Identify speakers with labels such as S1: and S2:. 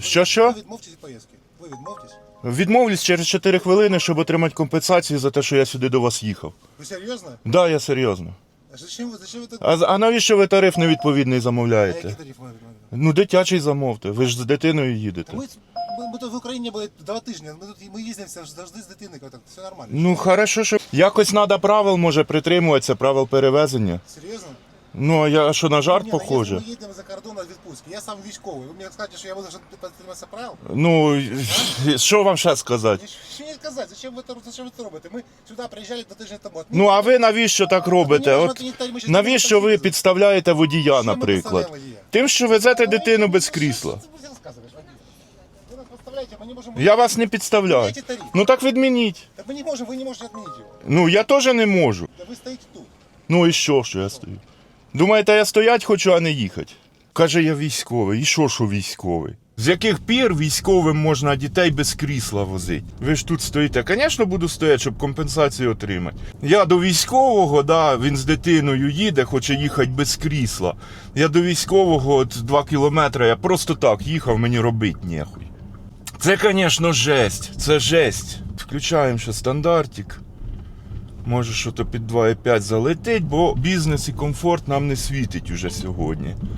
S1: Що що?
S2: Ви відмовтесь від поїздки. Ви відмовтесь.
S1: Відмовлюсь через 4 хвилини, щоб отримати компенсацію за те, що я сюди до вас їхав.
S2: Ви серйозно?
S1: Да, я серйозно.
S2: А зачем ви, зачем ви так?
S1: А, з- а навіщо ви тариф невідповідний
S2: А
S1: замовляєте?
S2: який тариф має бути?
S1: Ну, дитячий замовте. Ви ж з дитиною їдете.
S2: Ми, ми, ми тут в Україні були два тижні. Ми тут ми їздимо завжди з дитиною. Так, все нормально.
S1: Ну, хорошо, що якось треба правил, може притримуватися, правил перевезення.
S2: Серйозно?
S1: Ну, а я що на жарт похоже?
S2: Ми їдемо за кордон на відпустки. Я сам військовий. Ви мені скажете, що я буду підтриматися прав?
S1: Ну, що вам ще сказати?
S2: Що не сказати? Зачем ви, це- зачем ви це робите? Ми сюди приїжджали до тижня тому. От
S1: Ну, а ви навіщо так робите? От навіщо ви підставляєте водія, наприклад? Тим, що везете дитину без крісла. Я вас не підставляю. Ну так відмініть.
S2: Так ми не можемо, ви не можете відмінити його.
S1: Ну я теж не можу.
S2: Та ви стоїте тут.
S1: Ну і що, що я стою? Думаєте, я стоять хочу, а не їхати? Каже, я військовий. І що, що військовий? З яких пір військовим можна дітей без крісла возити? Ви ж тут стоїте. Звісно, буду стояти, щоб компенсацію отримати. Я до військового, да, він з дитиною їде, хоче їхати без крісла. Я до військового от 2 кілометри, я просто так їхав, мені робить нехуй. Це, звісно, жесть. Це жесть. Включаємо ще стандартик. Може, що то під 2,5 залетить, бо бізнес і комфорт нам не світить уже сьогодні.